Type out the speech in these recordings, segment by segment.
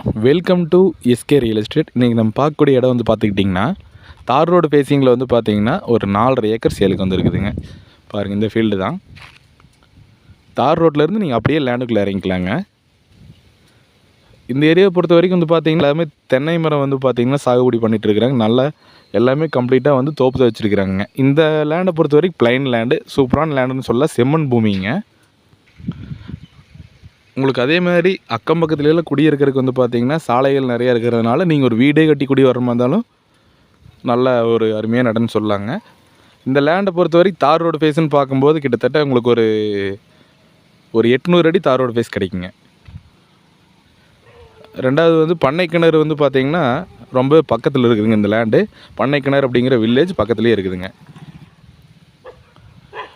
Welcome to S K real estate இன்றைக்கி நம்ம பார்க்கக்கூடிய இடம் வந்து பார்த்துக்கிட்டிங்கன்னா தார் ரோடு ஃபேஸிங்கில் வந்து பார்த்தீங்கன்னா ஒரு நாலரை ஏக்கர் சேலுக்கு வந்துருக்குதுங்க. பாருங்கள் இந்த ஃபீல்டு தான். தார் ரோட்லேருந்து நீங்கள் அப்படியே லேண்டுக்குள்ளே இறங்கிக்கலாங்க. இந்த ஏரியாவை பொறுத்த வரைக்கும் வந்து பார்த்தீங்கன்னா எல்லாமே தென்னை மரம் வந்து பார்த்திங்கன்னா சாகுபடி பண்ணிகிட்டு இருக்கிறாங்க. நல்லா எல்லாமே கம்ப்ளீட்டாக வந்து தோப்பு வச்சுருக்கிறாங்க இந்த லேண்டை பொறுத்த வரைக்கும் பிளைன் லேண்டு சூப்பரான லேண்டுன்னு சொல்ல செம்மண் பூமிங்க. உங்களுக்கு அதே மாதிரி அக்கம் பக்கத்துலலாம் குடியிருக்கிறதுக்கு வந்து பார்த்தீங்கன்னா சாலைகள் நிறையா இருக்கிறதுனால நீங்கள் ஒரு வீடே கட்டி குடி வர மாதிரி இருந்தாலும் நல்ல ஒரு அருமையான இடம்னு சொல்லலாங்க இந்த லேண்டை பொறுத்த வரைக்கும் தார் ரோடு ஃபேஸ்ன்னு பார்க்கும்போது கிட்டத்தட்ட உங்களுக்கு ஒரு ஒரு எட்நூறு அடி தார் ரோடு ஃபேஸ் கிடைக்குங்க. ரெண்டாவது வந்து பண்ணை கிணறு வந்து பார்த்திங்கன்னா ரொம்ப பக்கத்தில் இருக்குதுங்க இந்த லேண்டு பண்ணை கிணறு அப்படிங்கிற வில்லேஜ் பக்கத்துலேயே இருக்குதுங்க.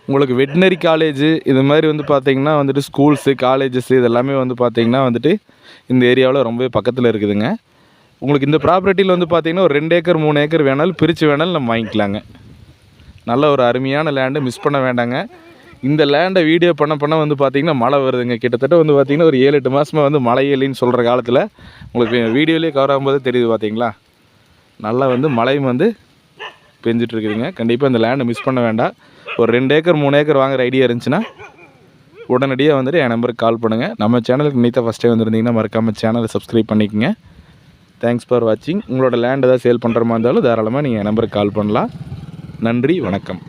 உங்களுக்கு வெட்டினரி காலேஜ் இது மாதிரி வந்து பார்த்தீங்கன்னா வந்துட்டு ஸ்கூல்ஸு காலேஜஸ் இதெல்லாமே வந்து பார்த்தீங்கன்னா வந்துட்டு இந்த ஏரியாவில் ரொம்பவே பக்கத்தில் இருக்குதுங்க. உங்களுக்கு இந்த ப்ராப்பர்ட்டியில் வந்து பார்த்தீங்கன்னா ஒரு ரெண்டு ஏக்கர் மூணு ஏக்கர் வேணாலும் பிரித்து வேணாலும் நம்ம வாங்கிக்கலாங்க. நல்ல ஒரு அருமையான லேண்டு மிஸ் பண்ண வேண்டாங்க. இந்த லேண்டை வீடியோ பண்ண பண்ண வந்து பார்த்தீங்கன்னா மழை வருதுங்க. கிட்டத்தட்ட வந்து பார்த்தீங்கன்னா ஒரு ஏழு எட்டு மாதமாக வந்து மழை இல்லைன்னு சொல்கிற காலத்தில் உங்களுக்கு வீடியோலேயே கவர் ஆகும்போது தெரியுது பார்த்தீங்களா நல்லா வந்து மழையும் வந்து பெஞ்சிட்ருக்குதுங்க கண்டிப்பாக இந்த லேண்டை மிஸ் பண்ண வேண்டாம். ஒரு ரெண்டு ஏக்கர் மூணு ஏக்கர் வாங்குற ஐடியா இருந்துச்சுன்னா உடனடியாக வந்துட்டு என் நம்பருக்கு கால் பண்ணுங்கள் நம்ம சேனலுக்கு நீ ஃபஸ்ட்டே வந்துருந்தீங்கன்னா மறக்காமல் சேனலை சப்ஸ்கிரைப் பண்ணிக்கோங்க. தேங்க்ஸ் ஃபார் வாட்சிங் உங்களோட லேண்ட் ஏதாவது சேல் பண்ணுற மாதிரி இருந்தாலும் தாராளமாக நீங்கள் என் நம்பருக்கு கால் பண்ணலாம். நன்றி வணக்கம்.